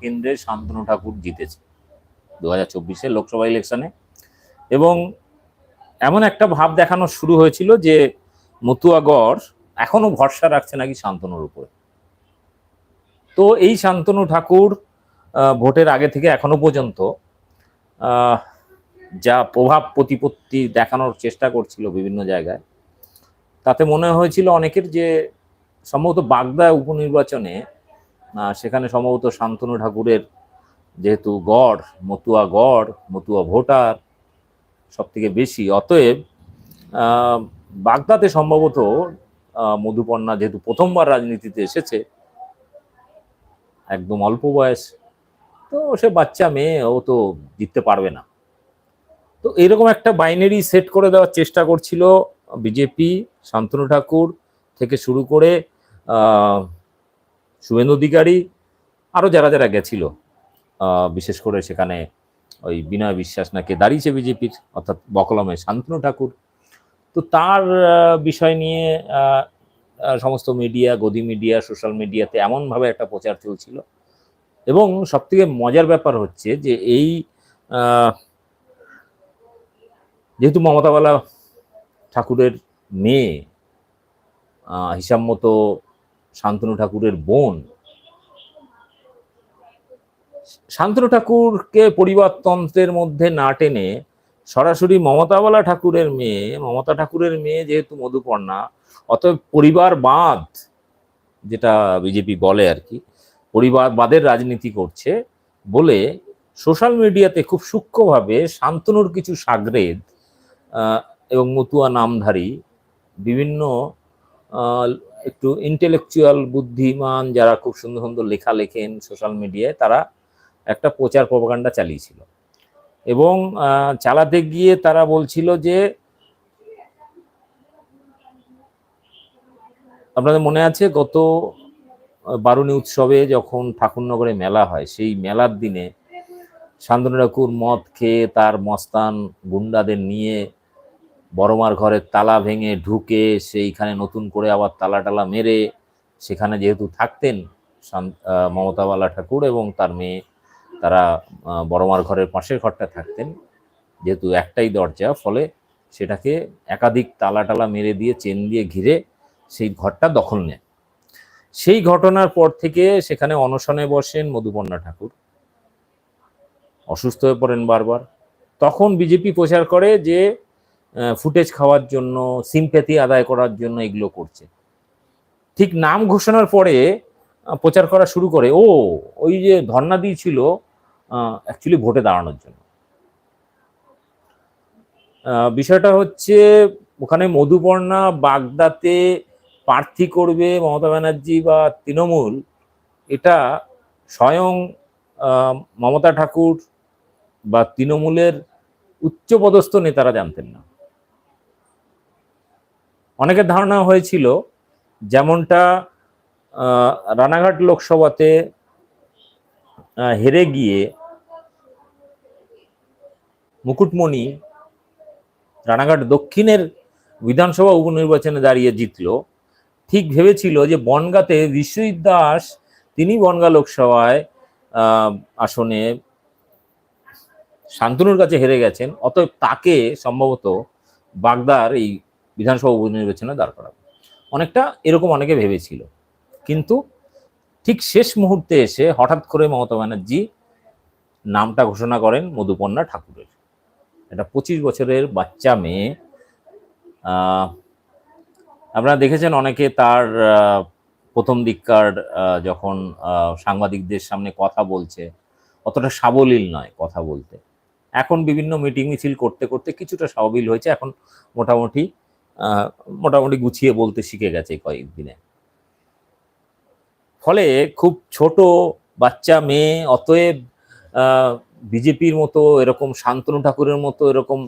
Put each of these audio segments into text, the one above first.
কেন্দ্রে শান্তনু ঠাকুর জিতেছে দু হাজার চব্বিশের লোকসভা ইলেকশনে। এবং এমন একটা ভাব দেখানো শুরু হয়েছিল যে মতুয়াগড় এখনও ভরসা রাখছে নাকি শান্তনুর উপরে। তো এই শান্তনু ঠাকুর ভোটের আগে থেকে এখনও পর্যন্ত যা প্রভাব প্রতিপত্তি দেখানোর চেষ্টা করছিল বিভিন্ন জায়গায়, তাতে মনে হয়েছিল অনেকের যে সম্ভবত বাগদা উপনির্বাচনে সেখানে সম্ভবত শান্তনু ঠাকুরের যেহেতু গড়, মতুয়া গড়, মতুয়া ভোটার সব থেকে বেশি। অতএব বাগদাতে সম্ভবত মধুপর্ণা যেহেতু প্রথমবার রাজনীতিতে এসেছে, একদম অল্প বয়স, তো সে বাচ্চা মেয়ে, ও তো জিততে পারবে না। তো এরকম একটা বাইনারি সেট করে দেওয়ার চেষ্টা করছিল বিজেপি, শান্তনু ঠাকুর থেকে শুরু করে শুভেন্দু অধিকারী আরও যারা যারা গেছিল বিশেষ করে সেখানে ওই বিনয় বিশ্বাস নাকি দাঁড়িয়েছে বিজেপির, অর্থাৎ বকলমে শান্তনু ঠাকুর। তো তার বিষয় নিয়ে সমস্ত মিডিয়া, গদি মিডিয়া, সোশ্যাল মিডিয়াতে এমনভাবে একটা প্রচার চলছিল। এবং সবথেকে মজার ব্যাপার হচ্ছে যে এই যেহেতু মমতাবালা ঠাকুরের মেয়ে হিসাব মতো শান্তনু ঠাকুরের বোন। শান্তনু ঠাকুরকে পরিবারতন্ত্রের মধ্যে না টেনে সরাসরি মমতাবালা ঠাকুরের মেয়ে, মমতা ঠাকুরের মেয়ে যেহেতু মধুপর্ণা, অতএব পরিবার পরিবারবাদ, যেটা বিজেপি বলে আর কি, পরিবারবাদের রাজনীতি করছে বলে সোশ্যাল মিডিয়াতে খুব সূক্ষ্মভাবে শান্তনুর কিছু সাগরেদ এবং মতুয়া নামধারী বিভিন্ন একটু ইন্টেলেকচুয়াল বুদ্ধিমান, যারা খুব সুন্দর সুন্দর লেখা লেখেন সোশ্যাল মিডিয়ায় তারা একটা প্রচার প্রপাগান্ডা চালিয়েছিল। এবং চালাতে গিয়ে তারা বলছিল যে, আপনাদের মনে আছে গত বারুণী উৎসবে যখন ঠাকুরনগরে মেলা হয়, সেই মেলার দিনে শান্তনু ঠাকুর মদ খেয়ে তার মস্তান গুন্ডাদের নিয়ে বড়মার ঘরের তালা ভেঙে ঢুকে সেইখানে নতুন করে আবার তালা টালা মেরে সেখানে যেহেতু থাকতেন মমতাবালা ঠাকুর এবং তার মেয়ে, তারা বড়মার ঘরের পাশের ঘরটা থাকতেন, যেহেতু একটাই দরজা, ফলে সেটাকে একাধিক তালা টালা মেরে দিয়ে, চেন দিয়ে ঘিরে সেই ঘরটা দখল নেয়। সেই ঘটনার পর থেকে সেখানে অনশনে বসেন মধুপর্ণা ঠাকুর। অসুস্থ হয়ে পড়েন বারবার। তখন বিজেপি প্রচার করে যে ফুটেজ খাওয়ার জন্য সিম্প্যাথি আদায় করার জন্য এগুলো করছে। ঠিক নাম ঘোষণার পরে প্রচার করা শুরু করে, ও, ওই যে ধর্ণা দিয়েছিল অ্যাকচুয়ালি ভোটে দাঁড়ানোর জন্য। বিষয়টা হচ্ছে, ওখানে মধুপর্ণা বাগদাতে প্রার্থী করবে মমতা ব্যানার্জি বা তৃণমূল, এটা স্বয়ং মমতা ঠাকুর বা তৃণমূলের উচ্চপদস্থ নেতারা জানতেন না। অনেকের ধারণা হয়েছিল যেমনটা রানাঘাট লোকসভাতে হেরে গিয়ে মুকুটমণি রানাঘাট দক্ষিণের বিধানসভা উপনির্বাচনে দাঁড়িয়ে জিতলো। ঠিক ভেবেছিল যে বনগাঁতে বিশ্বজিৎ দাস, তিনি বনগা লোকসভায় আসনে শান্তনুর কাছে হেরে গেছেন। অতএব তাকে সম্ভবত বাগদার এই বিধানসভা উপনির্বাচনে দাঁড় করাবে। অনেকটা এরকম অনেকে ভেবেছিল। কিন্তু ঠিক শেষ মুহূর্তে এসে হঠাৎ করে মমতা ব্যানার্জি নামটা ঘোষণা করেন মধুপর্ণা ঠাকুরের। এটা পঁচিশ বছরের বাচ্চা মেয়ে। আপনারা দেখেছেন অনেকে তার প্রথম দিককার যখন সাংবাদিকদের সামনে কথা বলছে, অতটা সাবলীল নয় কথা বলতে। এখন বিভিন্ন মিটিং মিছিল করতে করতে কিছুটা সাবলীল হয়েছে। এখন মোটামুটি মোটামুটি গুছিয়ে বলতে শিখে গেছে কয়েকদিনে। ফলে খুব ছোট বাচ্চা মেয়ে, অতএব বিজেপির মতো এরকম শান্তনু ঠাকুরের মতো এরকম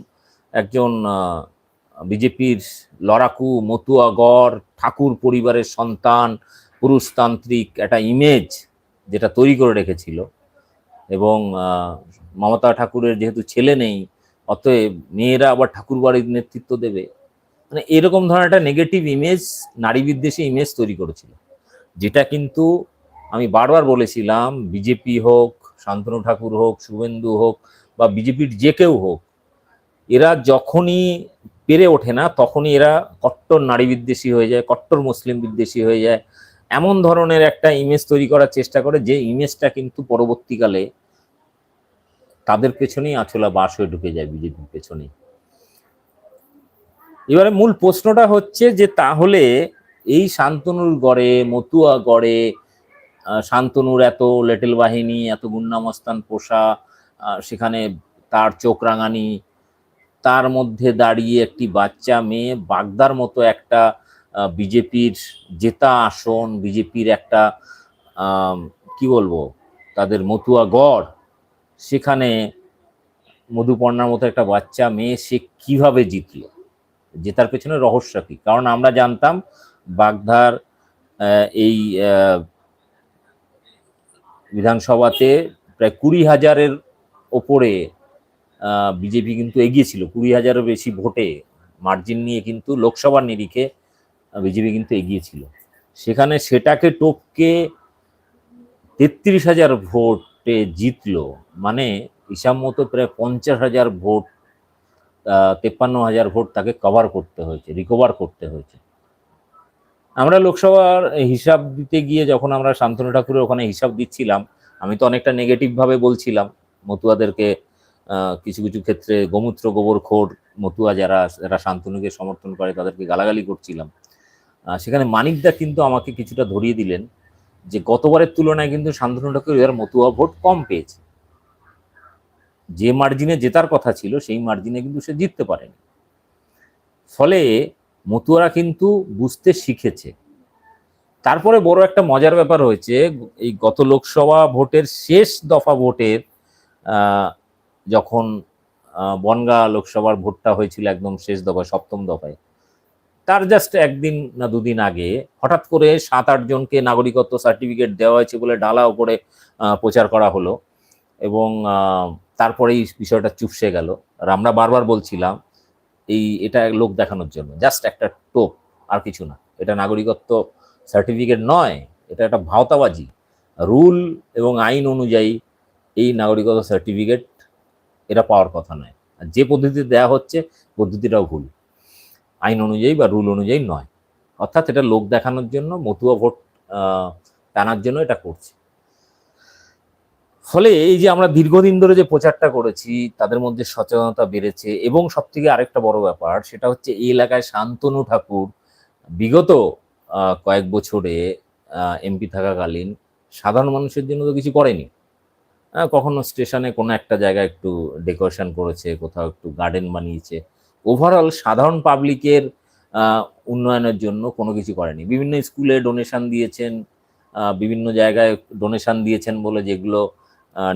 একজন বিজেপির লড়াকু মতুয়াগড় ঠাকুর পরিবারের সন্তান, পুরুষতান্ত্রিক একটা ইমেজ যেটা তৈরি করে রেখেছিল। এবং মমতা ঠাকুরের যেহেতু ছেলে নেই, অতএব মেয়েরা আবার ঠাকুর বাড়ির নেতৃত্ব দেবে। মানে এরকম ধরনের একটা নেগেটিভ ইমেজ নারী বিদ্বেষী ইমেজ তৈরি করেছিল। যেটা কিন্তু আমি বারবার বলেছিলাম বিজেপি হোক, শান্তনু ঠাকুর হোক, শুভেন্দু হোক বা বিজেপির যে কেউ হোক, এরা যখনই পেরে ওঠে না, তখনই এরা কট্টর নারী বিদ্বেষী হয়ে যায়, কট্টর মুসলিম বিদ্বেষী হয়ে যায়। এমন ধরনের একটা ইমেজ তৈরি করার চেষ্টা করে, যে ইমেজটা কিন্তু পরবর্তীকালে তাদের পেছনেই আছলা বাস হয়ে ঢুকে যায় বিজেপির পেছনেই। এবারে মূল প্রশ্নটা হচ্ছে যে তাহলে এই শান্তনুর গড়ে, মতুয়া গড়ে শান্তনুর এত লেটেল বাহিনী, এত গুন্ডামস্তান পোষা সেখানে তার চোখ রাঙানি, তার মধ্যে দাঁড়িয়ে একটি বাচ্চা মেয়ে, বাগদার মতো একটা বিজেপির জেতা আসন, বিজেপির একটা কি বলব, তাদের মতুয়া গড়, সেখানে মধুপর্ণার মতো একটা বাচ্চা মেয়ে সে কীভাবে জিতলো? জেতার পেছনে রহস্য কি? কারণ আমরা জানতাম বাগধার এই বিধানসভাতে প্রায় কুড়ি হাজারের ওপরে বিজেপি কিন্তু এগিয়েছিল। কুড়ি হাজারের বেশি ভোটে মার্জিন নিয়ে কিন্তু লোকসভার নিরিখে বিজেপি কিন্তু এগিয়েছিল। সেখানে সেটাকে টপকে তেত্রিশ হাজার ভোটে জিতলো। মানে হিসাব মতো প্রায় পঞ্চাশ হাজার ভোট তেপ্পান্ন হাজার ভোট তাকে কভার করতে হয়েছে রিকভার করতে হয়েছে। আমরা লোকসভার হিসাব দিতে গিয়ে যখন আমরা শান্তনু ঠাকুরের ওখানে হিসাব দিচ্ছিলাম, আমি তো অনেকটা নেগেটিভ ভাবে বলছিলাম, মতুয়াদেরকে কিছু কিছু ক্ষেত্রে গোমূত্র গোবর খোর, মতুয়া যারা যারা শান্তনুকে সমর্থন করে তাদেরকে গালাগালি করছিলাম। সেখানে মানিকদা কিন্তু আমাকে কিছুটা ধরিয়ে দিলেন যে গতবারের তুলনায় কিন্তু শান্তনু ঠাকুর এবার মতুয়া ভোট কম পেয়েছে। যে মার্জিনে জেতার কথা ছিল সেই মার্জিনে কিন্তু সে জিততে পারেনি। ফলে মতুয়ারা কিন্তু বুঝতে শিখেছে। তারপরে বড় একটা মজার ব্যাপার হয়েছে এই গত লোকসভা ভোটের শেষ দফা ভোটের যখন বনগাঁ লোকসভার ভোটটা হয়েছিল একদম শেষ দফায় সপ্তম দফায় তার জাস্ট একদিন না দুদিন আগে হঠাৎ করে সাত আট জনকে নাগরিকত্ব সার্টিফিকেট দেওয়া হয়েছে বলে ডালা আহ, প্রচার করা হলো এবং আহ, তারপরেই বিষয়টা চুপসে গেল। আর আমরা বারবার বলছিলাম এই এটা লোক দেখানোর জন্য জাস্ট একটা টোপ আর কিছু না। এটা নাগরিকত্ব সার্টিফিকেট নয় এটা একটা ভাওতাবাজি। রুল এবং আইন অনুযায়ী এই নাগরিকত্ব সার্টিফিকেট এটা পাওয়ার কথা নয়। আর যে পদ্ধতিতে দেওয়া হচ্ছে পদ্ধতিটাও ভুল। আইন অনুযায়ী বা রুল অনুযায়ী নয়। অর্থাৎ এটা লোক দেখানোর জন্য মতুয়া ভোট টানার জন্য এটা করছে। ফলে এই যে আমরা দীর্ঘদিন ধরে যে প্রচারটা করেছি, তাদের মধ্যে সচেতনতা বেড়েছে এবং সব থেকে আরেকটা বড় ব্যাপার সেটা হচ্ছে এই এলাকায় শান্তনু ঠাকুর বিগত কয়েক বছরে এমপি থাকাকালীন সাধারণ মানুষের জন্য তো কিছু করেনি। কখনো স্টেশনে কোনো একটা জায়গায় একটু ডেকোরেশন করেছে, কোথাও একটু গার্ডেন বানিয়েছে। ওভারঅল সাধারণ পাবলিকের উন্নয়নের জন্য কোনো কিছু করেনি। বিভিন্ন স্কুলে ডোনেশন দিয়েছেন বিভিন্ন জায়গায় ডোনেশন দিয়েছেন বলে যেগুলো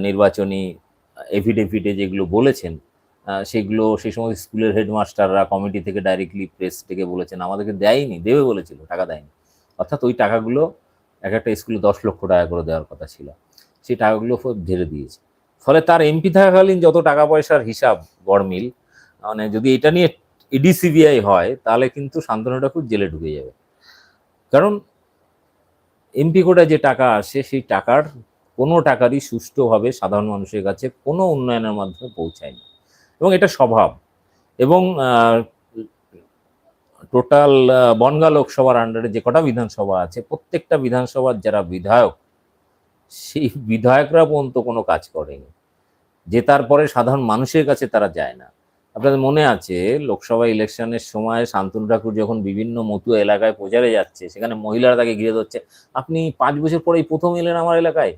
নির্বাচনী এফিডেভিটে যেগুলো বলেছেন সেগুলো সেই সময় স্কুলের হেডমাস্টাররা কমিটি থেকে ডাইরেক্টলি প্রেস থেকে বলেছেন, আমাদেরকে দেয়নি, দেবে বলেছিল, টাকা দেয়নি। অর্থাৎ ওই টাকাগুলো এক একটা স্কুলে দশ লক্ষ টাকা করে দেওয়ার কথা ছিল, সেই টাকাগুলো ঝেড়ে দিয়েছে। ফলে তার এমপি থাকাকালীন যত টাকা পয়সার হিসাব গড়মিল মানে যদি এটা নিয়ে ইডি সিবিআই হয়, তাহলে কিন্তু শান্তনু ঠাকুর জেলে ঢুকে যাবে। কারণ এমপি কোটায় যে টাকা আসে, সেই টাকার কোনো টাকারই সুষ্ঠুভাবে সাধারণ মানুষের কাছে কোনো উন্নয়নের মাধ্যমে পৌঁছায়নি। এবং এটা স্বভাব। এবং টোটাল বনগা লোকসভার আন্ডারে যে কটা বিধানসভা আছে, প্রত্যেকটা বিধানসভার যারা বিধায়ক, সেই বিধায়করা পর্যন্ত কোনো কাজ করেনি। যে তারপরে সাধারণ মানুষের কাছে তারা যায় না। আপনাদের মনে আছে, লোকসভা ইলেকশনের সময় শান্তনু ঠাকুর যখন বিভিন্ন মতুয়া এলাকায় প্রচারে যাচ্ছে, সেখানে মহিলারা তাকে ঘিরে ধরছে, আপনি পাঁচ বছর পরেই প্রথম এলেন আমার এলাকায়?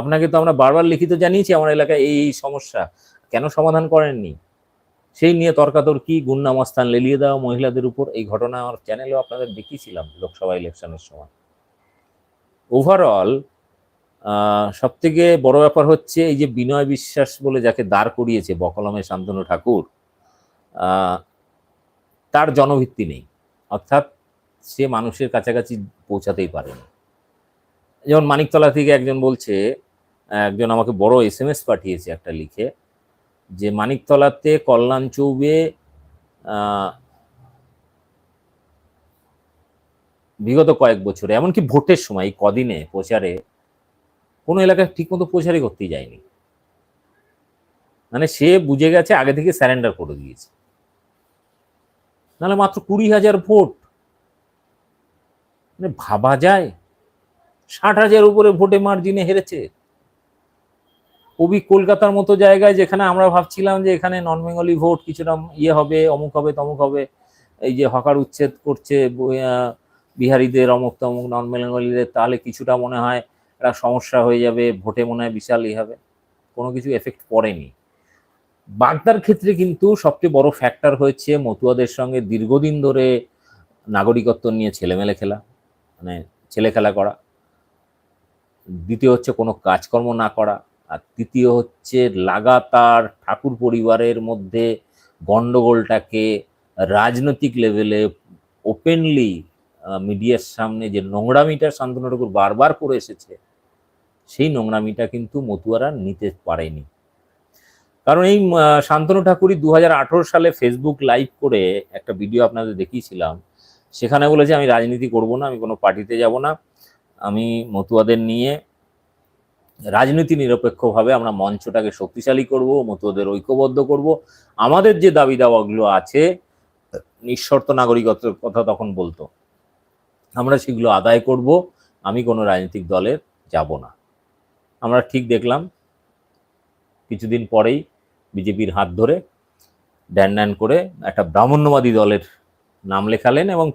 আপনাকে তো আমরা বারবার লিখিত জানিয়েছি আমার এলাকায় এই এই সমস্যা। কেন সমাধান করেননি? সেই নিয়ে তর্কাতর্কি গুন্ডামস্থান লেলিয়ে দেওয়া মহিলাদের উপর এই ঘটনা আমার চ্যানেলেও আপনাদের দেখিয়েছিলাম লোকসভা ইলেকশনের সময়। ওভারঅল সব থেকে বড় ব্যাপার হচ্ছে এই যে বিনয় বিশ্বাস বলে যাকে দাঁড় করিয়েছে বকলমে শান্তনু ঠাকুর তার জনভিত্তি নেই। অর্থাৎ সে মানুষের কাছাকাছি পৌঁছাতেই পারেনি। যেমন মানিকতলা থেকে একজন বলছে একজন আমাকে বড় এস এম এস পাঠিয়েছে একটা লিখে, যে মানিকতলাতে কল্যাণ চৌবে বিগত কয়েক বছরে, এমনকি ভোটের সময়, এই কদিনে প্রচারে, কোনো এলাকায় ঠিকমতো প্রচারই করতেই যায়নি। মানে সে বুঝে গেছে, আগে থেকে স্যারেন্ডার করে দিয়েছে। নাহলে মাত্র কুড়ি হাজার ভোট। মানে ভাবা যায়, ষাট হাজার উপরে ভোটে মার্জিনে হেরেছে। কবি কলকাতার মতো জায়গায় যেখানে আমরা ভাবছিলাম যে এখানে নন বেঙ্গলি ভোট কিছুটা ইয়ে হবে, অমুক হবে, তমুক হবে। এই যে হকার উচ্ছেদ করছে বিহারিদের অমুক তমুক নন বেঙ্গলিদের তাহলে কিছুটা মনে হয় একটা সমস্যা হয়ে যাবে, ভোটে মনে হয় বিশাল ই হবে। কোনো কিছু এফেক্ট পড়েনি। বাগদার ক্ষেত্রে কিন্তু সবচেয়ে বড় ফ্যাক্টর হয়েছে মতুয়াদের সঙ্গে দীর্ঘদিন ধরে নাগরিকত্ব নিয়ে ছেলেমেলে খেলা মানে ছেলে খেলা করা। দ্বিতীয় হচ্ছে কোনো কাজকর্ম না করা। আর তৃতীয় হচ্ছে লাগাতার ঠাকুর পরিবারের মধ্যে গণ্ডগোলটাকে রাজনৈতিক লেভেলে ওপেনলি মিডিয়ার সামনে যে নোংরামিটা শান্তনু ঠাকুর বারবার করে এসেছে, সেই নোংরামিটা কিন্তু মতুয়ারা নিতে পারেনি। কারণ এই শান্তনু ঠাকুরই দু হাজার আঠারো সালে ফেসবুক লাইভ করে একটা ভিডিও আপনাদের দেখিয়েছিলাম, সেখানে বলেছে, আমি রাজনীতি করব না, আমি কোনো পার্টিতে যাব না, আমি মতুয়াদের নিয়ে রাজনীতি নিরপেক্ষভাবে আমরা মঞ্চটাকে শক্তিশালী করব, মতুয়াদের ঐক্যবদ্ধ করব। আমাদের যে দাবি দাওয়াগুলো আছে, নিঃশর্ত নাগরিকত্বের কথা তখন বলতো। আমরা সেগুলো আদায় করব, আমি কোনো রাজনৈতিক দলের যাব না। আমরা ঠিক দেখলাম, কিছুদিন পরেই বিজেপির হাত ধরে ড্যান ড্যান করে একটা ব্রাহ্মণ্যবাদী দলের নাম লেখালেন এবং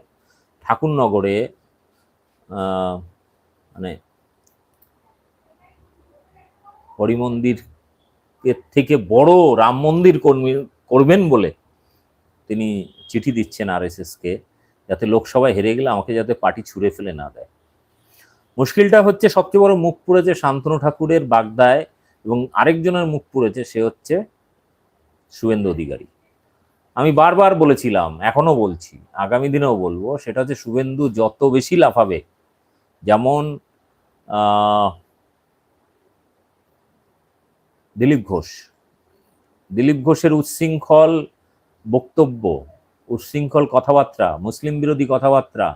ঠাকুরনগরে মানে হরি মন্দির এর থেকে বড় রাম মন্দির কর্মী, করবেন বলে তিনি চিঠি দিচ্ছেন আর কে যাতে লোকসভায় হেরে গেলে আমাকে যাতে পার্টি ছুঁড়ে ফেলে না দেয়। মুশকিলটা হচ্ছে সবচেয়ে বড় মুখ পুড়েছে শান্তনু ঠাকুরের বাগদায় এবং আরেকজনের মুখ পুড়েছে সে হচ্ছে শুভেন্দু অধিকারী। আমি বারবার বলেছিলাম, এখনও বলছি, আগামী দিনেও বলব, সেটা হচ্ছে শুভেন্দু যত বেশি লাফাবে, যেমন দিলীপ ঘোষ। দিলীপ ঘোষের উচ্ছৃঙ্খল বক্তব্য, উচ্ছৃঙ্খল কথাবার্তা, মুসলিম বিরোধী কথাবার্তা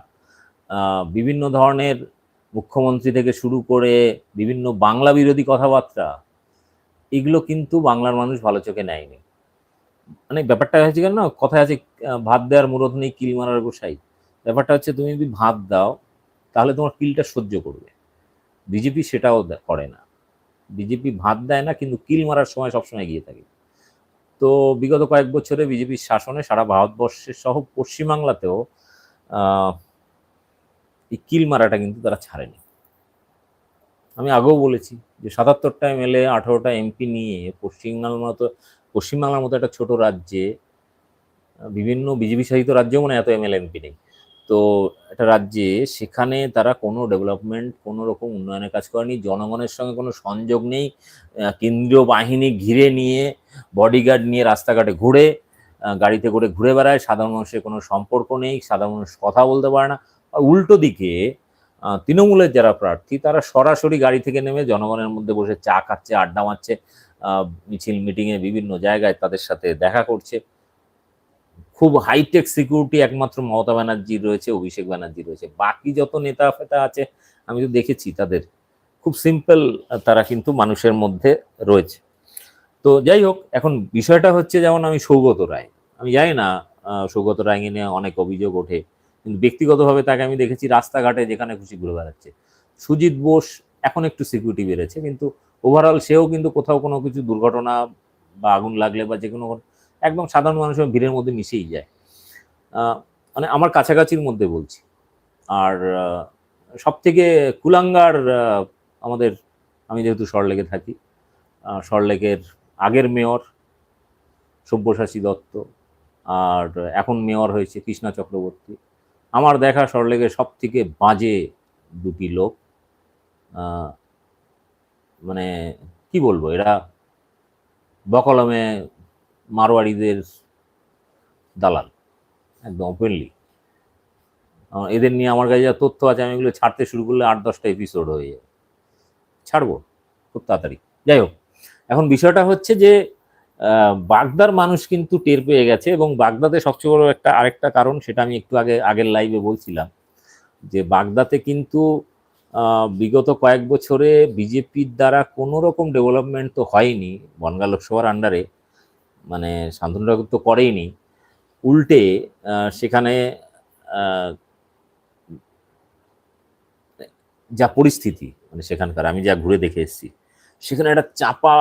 বিভিন্ন ধরনের মুখ্যমন্ত্রী থেকে শুরু করে বিভিন্ন বাংলা বিরোধী কথাবার্তা, এগুলো কিন্তু বাংলার মানুষ ভালো চোখে নেয়নি। মানে ব্যাপারটা হচ্ছে কেন না, কথায় আছে ভাত দেওয়ার মুরত নেই, কিল মারার গোসাই। ব্যাপারটা হচ্ছে তুমি যদি ভাত দাও, তাহলে তোমার কিলটা সহ্য করবে। বিজেপি সেটাও করে না। বিজেপি ভাত দেয় না, কিন্তু কিল মারার সময় সবসময় গিয়ে থাকে। তো বিগত কয়েক বছরে বিজেপির শাসনে সারা ভারতবর্ষের সহ পশ্চিমবাংলাতেও এই কিল মারাটা কিন্তু তারা ছাড়েনি। আমি আগেও বলেছি যে সাতাত্তরটা এমএলএ, আঠারোটা এমপি নিয়ে পশ্চিমবাংলার মতো পশ্চিমবাংলার মতো একটা ছোট রাজ্যে, বিভিন্ন বিজেপি শাসিত রাজ্যেও মানে এত এম এমএলএ, এমপি নেই। তো একটা রাজ্যে সেখানে তারা কোনো ডেভেলপমেন্ট কোনো রকম উন্নয়নের কাজ করেনি, জনগণের সঙ্গে কোনো সংযোগ নেই কেন্দ্রীয় বাহিনী ঘিরে নিয়ে বডিগার্ড নিয়ে রাস্তাঘাটে ঘুরে গাড়িতে করে ঘুরে বেড়ায়, সাধারণ মানুষের কোনো সম্পর্ক নেই, সাধারণ মানুষ কথা বলতে পারে না। আর উল্টো দিকে তৃণমূলের যারা প্রার্থী, তারা সরাসরি গাড়ি থেকে নেমে জনগণের মধ্যে বসে চা খাচ্ছে, আড্ডা মারছে মিছিল মিটিংয়ে বিভিন্ন জায়গায় তাদের সাথে দেখা করছে। খুব হাইটেক সিকিউরিটি একমাত্র মমতা ব্যানার্জির রয়েছে, অভিষেক ব্যানার্জি রয়েছে। বাকি যত নেতা ফেতা আছে, আমি তো দেখেছি তাদের। খুব সিম্পল তারা কিন্তু মানুষের মধ্যে রয়েছে। তো যাই হোক, এখন বিষয়টা হচ্ছে যেমন আমি সৌগত রায়। আমি জানি না সৌগত রায় নিয়ে অনেক অভিযোগ ওঠে, কিন্তু ব্যক্তিগতভাবে তাকে আমি দেখেছি রাস্তাঘাটে যেখানে খুশি ঘুরে বেড়াচ্ছে। সুজিত বোস এখন একটু সিকিউরিটি বেড়েছে, কিন্তু ওভারঅল সেও কিন্তু কোথাও কোনো কিছু দুর্ঘটনা বা আগুন লাগলে বা যে কোনো একদম সাধারণ মানুষের ভিড়ের মধ্যে মিশেই যায়। মানে আমার কাছাকাছির মধ্যে বলছি। আর সব থেকে কুলাঙ্গার আমাদের, আমি যেহেতু সরলেকে থাকি সরলেকের আগের মেয়র সব্যসাচী দত্ত, আর এখন মেয়র হয়েছে কৃষ্ণা চক্রবর্তী। আমার দেখা সরলেকের সব থেকে বাজে দুটি লোক মানে কি বলব, এরা বকলমে মারোয়াড়িদের দালাল, একদম ওপেনলি এদের নিয়ে আমার কাছে যা তথ্য আছে, আমি এগুলো ছাড়তে শুরু করলে আট দশটা এপিসোড হয়ে যাবে। ছাড়বো, খুব তাড়াতাড়ি। যাই হোক, এখন বিষয়টা হচ্ছে যে বাগদার মানুষ কিন্তু টের পেয়ে গেছে এবং বাগদাতে সবচেয়ে বড় একটা, আরেকটা কারণ, সেটা আমি একটু আগে, আগের লাইভে বলছিলাম, যে বাগদাতে কিন্তু বিগত কয়েক বছরে বিজেপির দ্বারা কোনো রকম ডেভেলপমেন্ট তো হয়নি বনগা লোকসভার আন্ডারে মানে শান্তনু ঠাকুর তো করেইনি। উল্টে সেখানে যা পরিস্থিতি মানে সেখানকার, আমি যা ঘুরে দেখে এসেছি, সেখানে একটা চাপা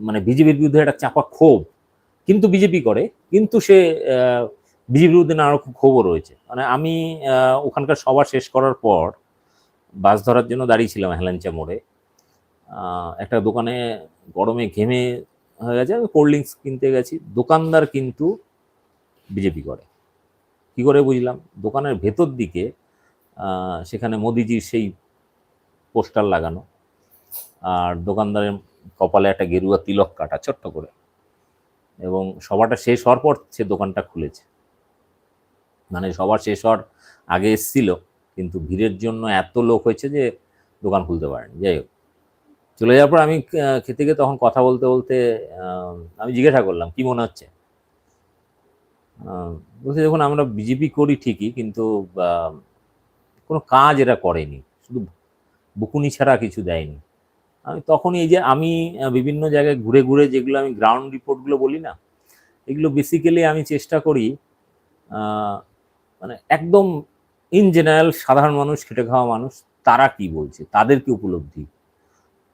মানে বিজেপির বিরুদ্ধে একটা চাপা ক্ষোভ, কিন্তু বিজেপি করে, কিন্তু সে বিজেপির বিরুদ্ধে নানা রকম ক্ষোভও রয়েছে। মানে আমি ওখানকার সভা শেষ করার পর, বাস ধরার জন্য দাঁড়িয়েছিলাম হেলাঞ্চা মোড়ে একটা দোকানে গরমে ঘেমে হয়ে গেছে, আমি কোল্ড ড্রিঙ্কস কিনতে গেছি। দোকানদার কিন্তু বিজেপি করে। কি করে বুঝলাম? দোকানের ভেতর দিকে সেখানে মোদিজির সেই পোস্টার লাগানো। আর দোকানদারের কপালে একটা গেরুয়া তিলক কাটা, ছোট্ট করে। এবং সভাটা শেষ হওয়ার পর সে দোকানটা খুলেছে। মানে সবার শেষ হওয়ার আগে এসছিল, কিন্তু ভিড়ের জন্য এত লোক হয়েছে যে দোকান খুলতে পারেনি। যাই হোক। চলে যাওয়ার পর আমি খেতে তখন কথা বলতে বলতে আমি জিজ্ঞাসা করলাম, কি মনে হচ্ছে? বলছে, দেখুন, আমরা বিজেপি করি ঠিকই, কিন্তু কোনো কাজ এরা করেনি, শুধু বুকুনি ছাড়া কিছু দেয়নি। আমি তখন এই যে আমি বিভিন্ন জায়গায় ঘুরে ঘুরে যেগুলো আমি গ্রাউন্ড রিপোর্টগুলো বলি না, এগুলো বেসিক্যালি আমি চেষ্টা করি মানে একদম ইন জেনারেল সাধারণ মানুষ, খেটে খাওয়া মানুষ, তারা কি বলছে, তাদের কি উপলব্ধি?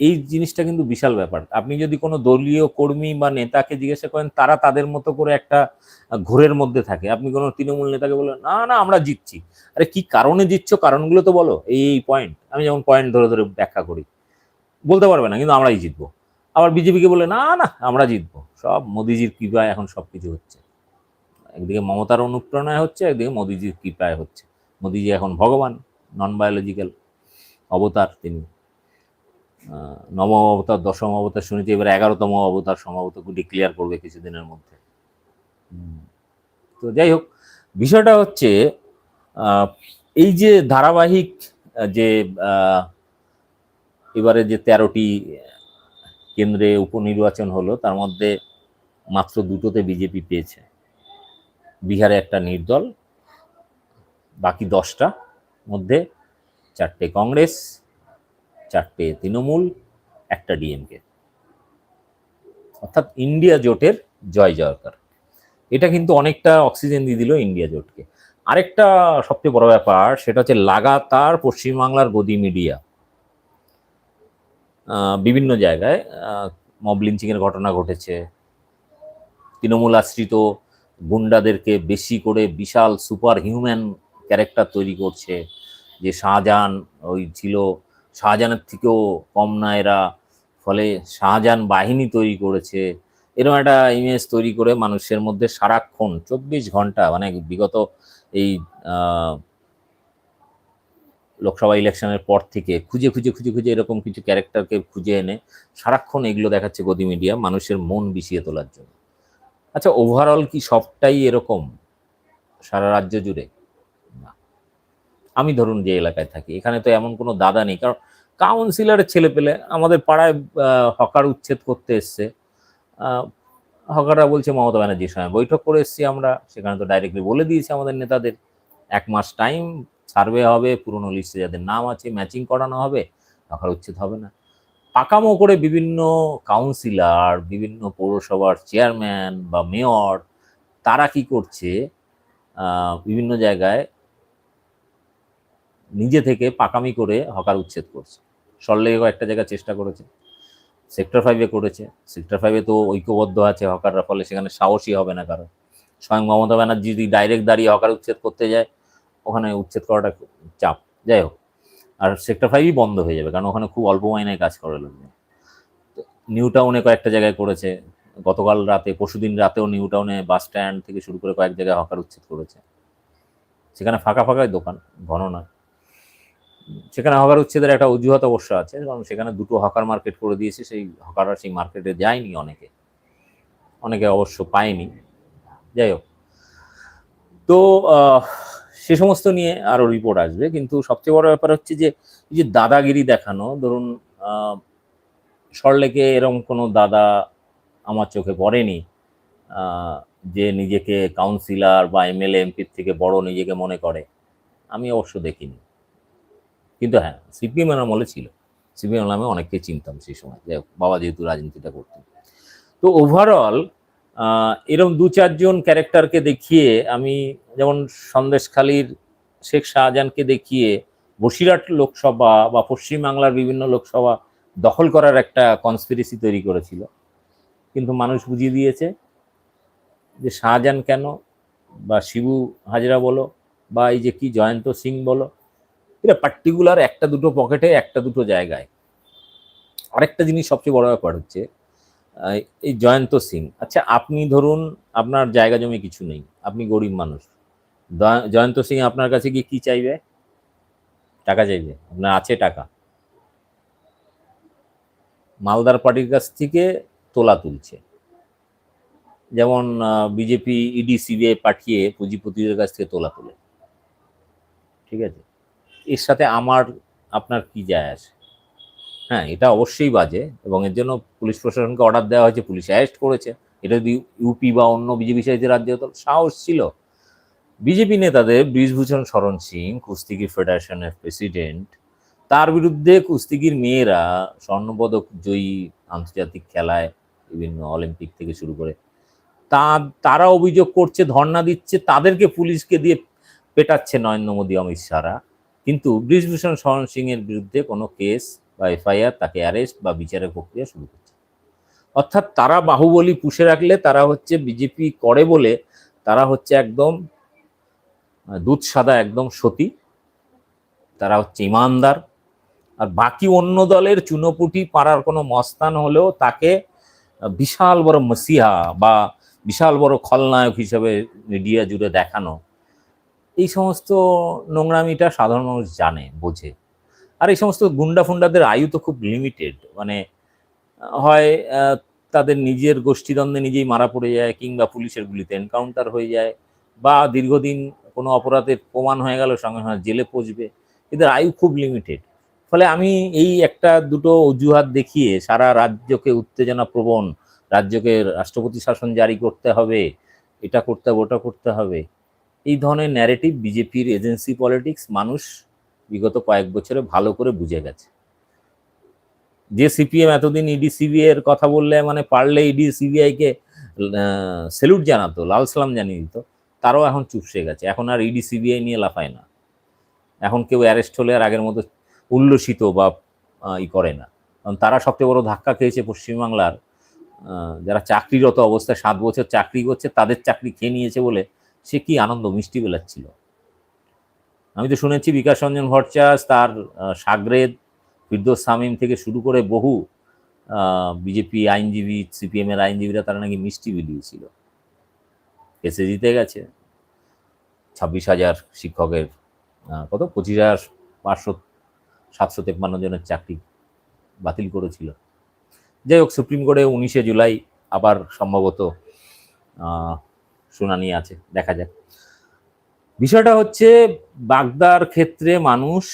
এই জিনিসটা কিন্তু বিশাল ব্যাপার। আপনি যদি কোনো দলীয় কর্মী বা নেতাকে জিজ্ঞাসা করেন, তারা তাদের মতো করে একটা ঘোরের মধ্যে থাকে। আপনি কোনো তৃণমূল নেতাকে বলেন না না, আমরা জিতছি। আরে, কি কারণে জিতছো? কারণগুলো তো বলো। এই এই পয়েন্ট আমি যেমন পয়েন্ট ধরে ধরে ব্যাখ্যা করি। বলতে পারবে না, কিন্তু আমরাই জিতবো। আবার বিজেপিকে বলে না না, আমরা জিতবো। সব মোদিজির কৃপায় এখন সব কিছু হচ্ছে। একদিকে মমতার অনুপ্রেরণায় হচ্ছে, একদিকে মোদিজির কৃপায় হচ্ছে। মোদিজি এখন ভগবান নন বায়োলজিক্যাল অবতার তিনি। নবম অবতার, দশম অবতার শুনেছি, এবার এগারোতম অবতার সম্ভবত ডিক্লেয়ার করবে কিছুদিনের মধ্যে। তো যাই হোক, বিষয়টা হচ্ছে এই যে ধারাবাহিক যে এবারে যে তেরোটি কেন্দ্রে উপনির্বাচন হলো, তার মধ্যে মাত্র দুটোতে বিজেপি পেয়েছে। বিহারে একটা নির্দল, বাকি দশটা মধ্যে চারটে কংগ্রেস চারটে তৃণমূল, একটা ডিএমকে। অর্থাৎ ইন্ডিয়া জোটের জয় জয়কার। এটা কিন্তু অনেকটা অক্সিজেন দিয়ে দিল ইন্ডিয়া জোটকে। আরেকটা সবচেয়ে বড় ব্যাপার, সেটা হচ্ছে লাগাতার পশ্চিমবাংলার গদি মিডিয়া। বিভিন্ন জায়গায় মব লিঞ্চিংয়ের ঘটনা ঘটেছে। তৃণমূল আশ্রিত গুন্ডাদেরকে বেশি করে বিশাল সুপার হিউম্যান ক্যারেক্টার তৈরি করছে। যে শাহজাহান ওই ছিল শাহজাহানের থেকেও কম না, এরা ফলে শাহজাহান বাহিনী তৈরি করেছে। এরকম একটা ইমেজ তৈরি করে মানুষের মধ্যে সারাক্ষণ, চব্বিশ ঘণ্টা মানে বিগত এই লোকসভা ইলেকশনের পর থেকে খুঁজে খুঁজে খুঁজে খুঁজে এরকম কিছু ক্যারেক্টারকে খুঁজে এনে সারাক্ষণ এগুলো দেখাচ্ছে গদি মিডিয়া মানুষের মন বিষিয়ে তোলার জন্য। আচ্ছা ওভারঅল কি সবটাই এরকম সারা রাজ্য জুড়ে? আমি ধরুন যে এলাকায় থাকি, এখানে তো এমন কোনো দাদা নেই। কারণ কাউন্সিলরের ছেলে পেলে আমাদের পাড়ায় হকার উচ্ছেদ করতে এসছে। হকাররা বলছে, মমতা ব্যানার্জির সঙ্গে বৈঠক করে এসছি আমরা। সেখানে তো ডাইরেক্টলি বলে দিয়েছি আমাদের নেতাদের। এক মাস টাইম সার্ভে হবে, পুরনো লিস্টে যাদের নাম আছে ম্যাচিং করানো হবে, হকার উচ্ছেদ হবে না। পাকামো করে বিভিন্ন কাউন্সিলর বিভিন্ন পৌরসভার চেয়ারম্যান বা মেয়র তারা কি করছে? বিভিন্ন জায়গায় নিজে থেকে পাকামি করে হকার উচ্ছেদ করছে। সল্লেগেও একটা জায়গায় চেষ্টা করেছে। সেক্টর ফাইভে করেছে। সেক্টর ফাইভে তো ঐক্যবদ্ধ আছে হকাররা, ফলে সেখানে সাহসী হবে না কারণ স্বয়ং মমতা ব্যানার্জি যদি ডাইরেক্ট দাঁড়িয়ে হকার উচ্ছেদ করতে যায়, ওখানে উচ্ছেদ করাটা চাপ। যাই হোক, আর সেক্টর ফাইভই বন্ধ হয়ে যাবে, কারণ ওখানে খুব অল্প মাইনে কাজ করে তো নিউ টাউনে কয়েকটা জায়গায় করেছে। গতকাল রাতে, পরশুদিন রাতেও নিউ টাউনে বাস স্ট্যান্ড থেকে শুরু করে কয়েক জায়গায় হকার উচ্ছেদ করেছে। সেখানে ফাঁকা ফাঁকাই দোকান ঘন নয় সেখানে হকার উচ্ছেদের একটা অজুহাত অবশ্য আছে, কারণ সেখানে দুটো হকার মার্কেট করে দিয়েছে, সেই হকাররা সেই মার্কেটে যায়নি অনেকে। অনেকে অবশ্য পায়নি। যাই হোক। তো সে সমস্ত নিয়ে আরও রিপোর্ট আসবে, কিন্তু সবচেয়ে বড় ব্যাপার হচ্ছে যে, এই যে দাদাগিরি দেখানো, ধরুন সরলেকে এরকম কোনো দাদা আমার চোখে পড়েনি যে নিজেকে কাউন্সিলর বা এমএলএ এমপির থেকে বড় নিজেকে মনে করে। আমি অবশ্য দেখিনি। কিন্তু হ্যাঁ সিপিএম এর আমলে ছিল। সিপিএম নামে অনেককে চিনতাম সেই সময়। যাই বাবা যেহেতু রাজনীতিটা করতেন। তো ওভারঅল এরকম দু চারজন ক্যারেক্টারকে দেখিয়ে আমি যেমন সন্দেশখালীর শেখ শাহজাহানকে দেখিয়ে বসিরহাট লোকসভা বা পশ্চিমবাংলার বিভিন্ন লোকসভা দখল করার একটা কনস্পিরেসি তৈরি করেছিল। কিন্তু মানুষ বুঝিয়ে দিয়েছে যে শাহজাহান কেন বা শিবু হাজরা বলো বা এই যে কি জয়ন্ত সিং বলো এটা পার্টিকুলার একটা দুটো পকেটে একটা দুটো জায়গায়। আরেকটা জিনিস সবচেয়ে বড় ব্যাপার হচ্ছে এই জয়ন্ত সিং। আচ্ছা আপনি ধরুন আপনার জায়গা জমি কিছু নেই, আপনি গরিব মানুষ। জয়ন্ত সিং আপনার কাছে গিয়ে কি চাইবে? টাকা চাইবে? আপনার আছে টাকা। মালদার পার্টির কাছ থেকে তোলা তুলছে। যেমন বিজেপি ইডি সিবিআই পাঠিয়ে পুঁজিপতিদের কাছ থেকে তোলা তোলে। ঠিক আছে? এর সাথে আমার, আপনার কি যায় আসে হ্যাঁ এটা অবশ্যই বাজে এবং এর জন্য পুলিশ প্রশাসনকে অর্ডার দেওয়া হয়েছে, পুলিশ অ্যারেস্ট করেছে। এটা যদি ইউপি বা অন্য বিজেপি সাহিত্য রাজ্যে হতো, সাহস ছিল। বিজেপি নেতাদের বৃষভূষণ শরণ সিং কুস্তিগি ফেডারেশনের প্রেসিডেন্ট, তার বিরুদ্ধে কুস্তিগির মেয়েরা স্বর্ণপদক জয়ী আন্তর্জাতিক খেলায় বিভিন্ন অলিম্পিক থেকে শুরু করে, তা, তারা অভিযোগ করছে, ধর্ণা দিচ্ছে, তাদেরকে পুলিশকে দিয়ে পেটাচ্ছে নরেন্দ্র মোদী, অমিত শাহরা। কিন্তু বৃষভূষণ শরণ সিং এর বিরুদ্ধে কোনো কেস বা এফআইআর তাকে অ্যারেস্ট বা বিচারের প্রক্রিয়া শুরু করছে। অর্থাৎ তারা বাহুবলী পুষে রাখলে তারা হচ্ছে বিজেপি করে বলে তারা হচ্ছে একদম দুধ সাদা একদম সতী, তারা হচ্ছে ইমানদার। আর বাকি অন্য দলের চুনোপুটি পাড়ার কোনো মস্তান হলেও তাকে বিশাল বড় মসিহা বা বিশাল বড় খলনায়ক হিসেবে মিডিয়া জুড়ে দেখানো এই সমস্ত নোংরামিটা সাধারণ মানুষ জানে, বোঝে। আর এই সমস্ত গুন্ডা ফুন্ডাদের আয়ু তো খুব লিমিটেড মানে হয় তাদের নিজের গোষ্ঠীদ্বন্দ্বে নিজেই মারা পড়ে যায় কিংবা পুলিশের গুলিতে এনকাউন্টার হয়ে যায় বা দীর্ঘদিন কোনো অপরাধের প্রমাণ হয়ে গেল, সঙ্গে সঙ্গে জেলে পচবে। এদের আয়ু খুব লিমিটেড ফলে আমি এই একটা দুটো অজুহাত দেখিয়ে সারা রাজ্যকে উত্তেজনা প্রবণ রাজ্যকে রাষ্ট্রপতি শাসন জারি করতে হবে, এটা করতে হবে, ওটা করতে হবে এই ধরনের ন্যারেটিভ বিজেপির এজেন্সি পলিটিক্স মানুষ বিগত কয়েক বছরে ভালো করে বুঝে গেছে। যে সিপিএম এতদিন ইডি সিবিআই এর কথা বললে মানে পারলে ইডি সিবিআই কে সেলুট জানাতো, লাল সালাম জানিয়ে দিত, তারাও এখন চুপসে গেছে। এখন আর ইডি সিবিআই নিয়ে লাফায় না। এখন কেউ অ্যারেস্ট হলে আর আগের মতো উল্লসিত বা ই করে না। কারণ তারা সবচেয়ে বড় ধাক্কা খেয়েছে পশ্চিমবাংলার যারা চাকরিরত অবস্থায় সাত বছর চাকরি করছে, তাদের চাকরি খেয়ে নিয়েছে বলে সে কি আনন্দ, মিষ্টি বেলাচ্ছিল? আমি তো শুনেছি বিকাশ রঞ্জন ভট্টাচার্য তার সাগরেদ ফিরদোস সামিম থেকে শুরু করে বহু বিজেপি আইনজীবী সিপিএম এর আইনজীবীরা তারা নাকি মিষ্টি বিলিয়েছিল। কেসে জিতে গেছে, ছাব্বিশ হাজার শিক্ষকের কত? পঁচিশ হাজার পাঁচশো, সাতশো তেপ্পান্ন জনের চাকরি বাতিল করেছিল। যাই হোক, সুপ্রিম কোর্টে উনিশে জুলাই আবার সম্ভবত শুনানি আছে, দেখা যাক। বিষয়টা হচ্ছে, বাগদার ক্ষেত্রে মানুষ,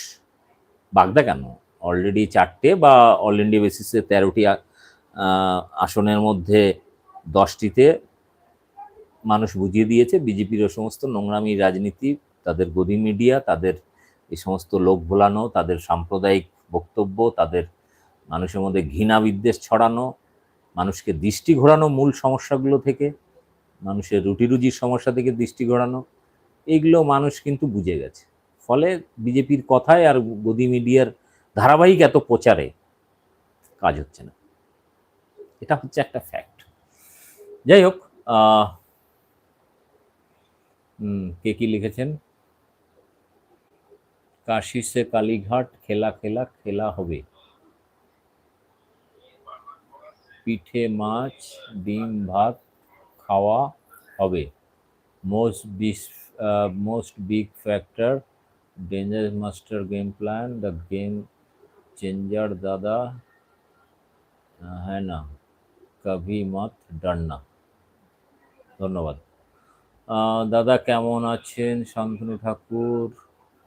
বাগদা কেন? অলরেডি চারটে বা অল ইন্ডিয়া বেসিসে তেরোটি আসনের মধ্যে দশটিতে মানুষ বুঝিয়ে দিয়েছে। বিজেপির সমস্ত নোংরামি রাজনীতি, তাদের গদি মিডিয়া তাদের এই সমস্ত লোক ভোলানো, তাদের সাম্প্রদায়িক বক্তব্য, তাদের মানুষের মধ্যে ঘৃণা বিদ্বেষ ছড়ানো, মানুষকে দৃষ্টি ঘোরানো মূল সমস্যাগুলো থেকে। মানুষের রুটি রুজির সমস্যা থেকে দৃষ্টি ঘোরানো এইগুলো মানুষ কিন্তু বুঝে গেছে। ফলে বিজেপির কথায় আর গদি মিডিয়ার ধারাবাহিক এত প্রচারে কাজ হচ্ছে না। এটা হচ্ছে একটা ফ্যাক্ট যাই হোক কে কি লিখেছেন? কাশি সে কালীঘাট, খেলা খেলা খেলা হবে? পিঠে, মাছ, ডিম, ভাত খাওয়া হবে। মোস্ট বিস most big factor danger master game plan the game changer দাদা হ্যাঁ না কভি মত ডরনা ধন্যবাদ দাদা কেমন আছেন? শান্তনু ঠাকুর,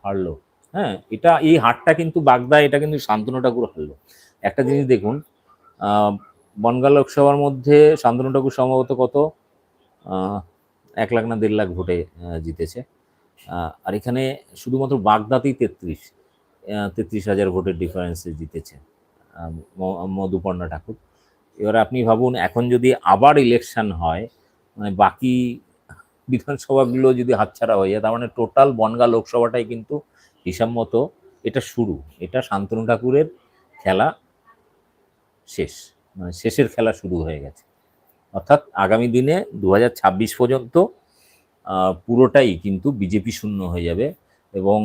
হারলো। হ্যাঁ এটা, এই হারটা কিন্তু বাগদা, এটা কিন্তু শান্তনু ঠাকুর হারলো। একটা জিনিস দেখুন বনগাঁ লোকসভার মধ্যে শান্তনু ঠাকুর সম্ভবত কত? এক লাখ না দেড় লাখ ভোটে জিতেছে। আর এখানে শুধুমাত্র বাগদাতেই তেত্রিশ তেত্রিশ হাজার ভোটের ডিফারেন্সে জিতেছে মধুপর্ণা ঠাকুর। এবার আপনি ভাবুন, এখন যদি আবার ইলেকশন হয় মানে বাকি বিধানসভাগুলো যদি হাতছাড়া হয়ে যায়, তার মানে টোটাল বনগা লোকসভাটাই কিন্তু হিসাব মতো এটা শুরু। এটা শান্তনু ঠাকুরের খেলা শেষ মানে শেষের খেলা শুরু হয়ে গেছে। অর্থাৎ আগামী দিনে দু হাজার ছাব্বিশ পর্যন্ত পুরোটাই কিন্তু বিজেপি শূন্য হয়ে যাবে এবং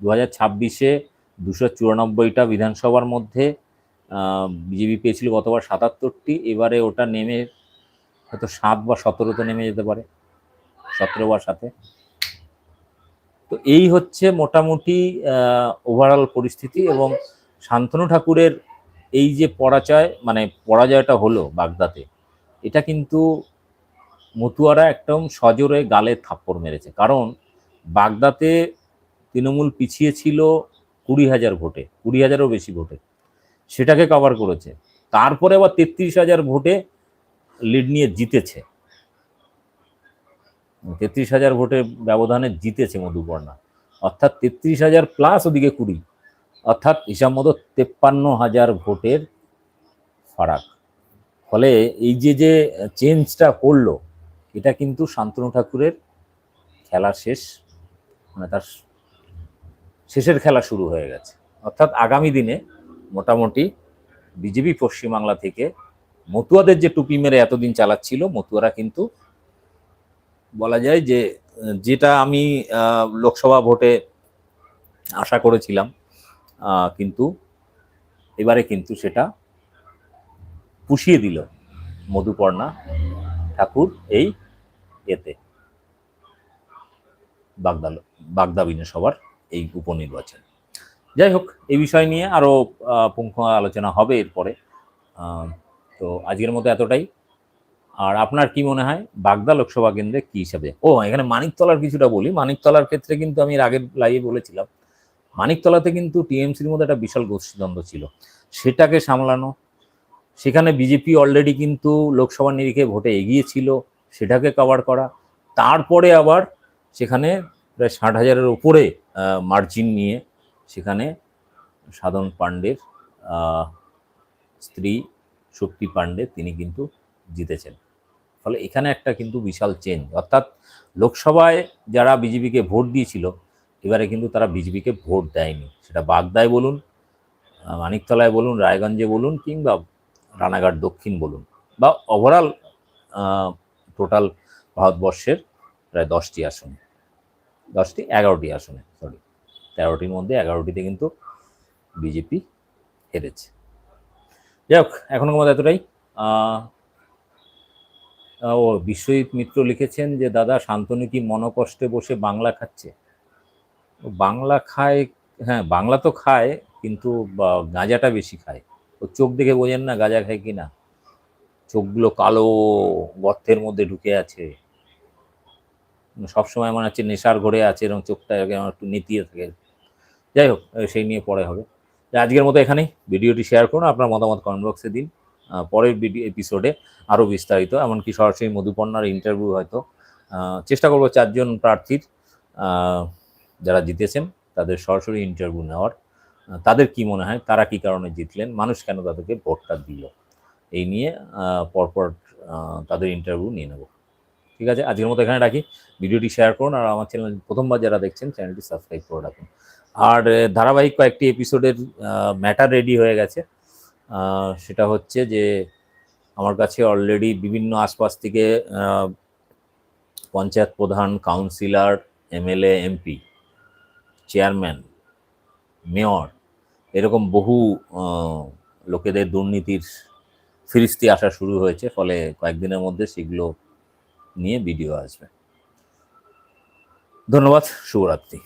দু হাজার ছাব্বিশে দুশো চুরানব্বইটা বিধানসভার মধ্যে বিজেপি পেয়েছিল গতবার সাতাত্তরটি, এবারে ওটা নেমে হয়তো সাত বা সতেরোতে নেমে যেতে পারে, সতেরো বা সাথে তো এই হচ্ছে মোটামুটি ওভারঅল পরিস্থিতি এবং শান্তনু ঠাকুরের এই যে পরাজয় মানে পরাজয়টা হলো বাগদাতে এটা কিন্তু মতুয়ারা একদম সজোরে গালে থাপ্পড় মেরেছে। কারণ বাগদাতে তৃণমূল পিছিয়ে ছিল কুড়ি হাজার ভোটে, কুড়ি হাজারও বেশি ভোটে। সেটাকে কভার করেছে। তারপরে আবার তেত্রিশ হাজার ভোটে লিড নিয়ে জিতেছে। তেত্রিশ হাজার ভোটের ব্যবধানে জিতেছে মধুপর্ণা অর্থাৎ তেত্রিশ হাজার প্লাস ওদিকে কুড়ি। অর্থাৎ হিসাব মতো তেপ্পান্ন হাজার ভোটের ফারাক। ফলে এই যে যে চেঞ্জটা করল, এটা কিন্তু শান্তনু ঠাকুরের খেলা শেষ মানে তার শেষের খেলা শুরু হয়ে গেছে। অর্থাৎ আগামী দিনে মোটামুটি বিজেপি পশ্চিমবাংলা থেকে মতুয়াদের যে টুপি মেরে এতদিন চালাচ্ছিল, মতুয়ারা কিন্তু বলা যায় যে, যেটা আমি লোকসভা ভোটে আশা করেছিলাম কিন্তু এবারে কিন্তু সেটা পুষিয়ে দিল মধুপর্ণা ঠাকুর এই এতে। বাগদা বাগদা বিধানসভার এই উপনির্বাচন। যাই হোক, এই বিষয় নিয়ে আরও পুঙ্খ আলোচনা হবে এরপরে। তো আজকের মতো এতটাই। আর আপনার কি মনে হয়, বাগদা লোকসভা কেন্দ্রে কি হিসাবে? ও, এখানে মানিকতলার কিছুটা বলি। মানিকতলার ক্ষেত্রে কিন্তু আমি এর আগের লাইভে বলেছিলাম মানিকতলাতে কিন্তু টিএমসির মধ্যে একটা বিশাল গোষ্ঠীদ্বন্দ্ব ছিল। সেটাকে সামলানো, সেখানে বিজেপি অলরেডি কিন্তু লোকসভা নিরিখে ভোটে এগিয়ে ছিল সেটাকে কভার করা। তারপরে আবার সেখানে প্রায় ষাট হাজারের উপরে মার্জিন নিয়ে সেখানে সাধন পাণ্ডের স্ত্রী শক্তি পাণ্ডে তিনি কিন্তু জিতেছেন। ফলে এখানে একটা কিন্তু বিশাল চেঞ্জ অর্থাৎ লোকসভায় যারা বিজেপিকে ভোট দিয়েছিল এবারে কিন্তু তারা বিজেপিকে ভোট দেয়নি। সেটা বাগদায় বলুন মানিকতলায় বলুন, রায়গঞ্জে বলুন, কিংবা রানাঘাট দক্ষিণ বলুন, বা ওভারঅল টোটাল ভারতবর্ষের প্রায় দশটি আসনে, দশটি এগারোটি আসনে সরি তেরোটির মধ্যে এগারোটিতে কিন্তু বিজেপি হেরেছে। যাই হোক, এখনও মতো এতটাই। ও বিশ্বজিৎ মিত্র লিখেছেন যে, দাদা, শান্তনু কি মনকষ্টে বসে বাংলা খাচ্ছে? বাংলা খায় হ্যাঁ বাংলা তো খায়, কিন্তু গাঁজাটা বেশি খায়। ও চোখ দেখে বোঝেন না গাঁজা খায় কি না। চোখগুলো কালো গর্তের মধ্যে ঢুকে আছে। সবসময় মনে হচ্ছে নেশার ঘরে আছে এরকম চোখটা এরকম একটু নেতিয়ে থাকে। যাই হোক সেই নিয়ে পরে হবে। আজকের মতো এখানেই। ভিডিওটি শেয়ার করুন, আপনার মতামত কমেন্ট বক্সে দিন। পরের ভিডিও এপিসোডে আরও বিস্তারিত, এমনকি সরাসরি মধুপর্ণার ইন্টারভিউ হয়তো। চেষ্টা করব চারজন প্রার্থীর। যারা জিতেছেন, তাদের সরাসরি ইন্টারভিউ নেওয়ার তাদের কি মনে হয়, তারা কি কারণে জিতলেন, মানুষ কেন তাদেরকে ভোটটা দিল? এই নিয়ে পরপর তাদের ইন্টারভিউ নিয়ে নেব। ঠিক আছে? আজকের মতো এখানে রাখি। ভিডিওটি শেয়ার করুন আর আমার চ্যানেল প্রথমবার যারা দেখছেন চ্যানেলটি সাবস্ক্রাইব করে রাখুন। আর ধারাবাহিক কয়েকটি এপিসোডের ম্যাটার রেডি হয়ে গেছে। সেটা হচ্ছে যে, আমার কাছে অলরেডি বিভিন্ন আশপাশ থেকে পঞ্চায়েত প্রধান councillor MLA, MP chairman, mayor, এরকম বহু লোকেদের দুর্নীতির ফিরিস্তি আসা শুরু হয়েছে, ফলে কয়েকদিনের মধ্যে সেগুলো নিয়ে ভিডিও আসবে। ধন্যবাদ, শুভরাত্রি।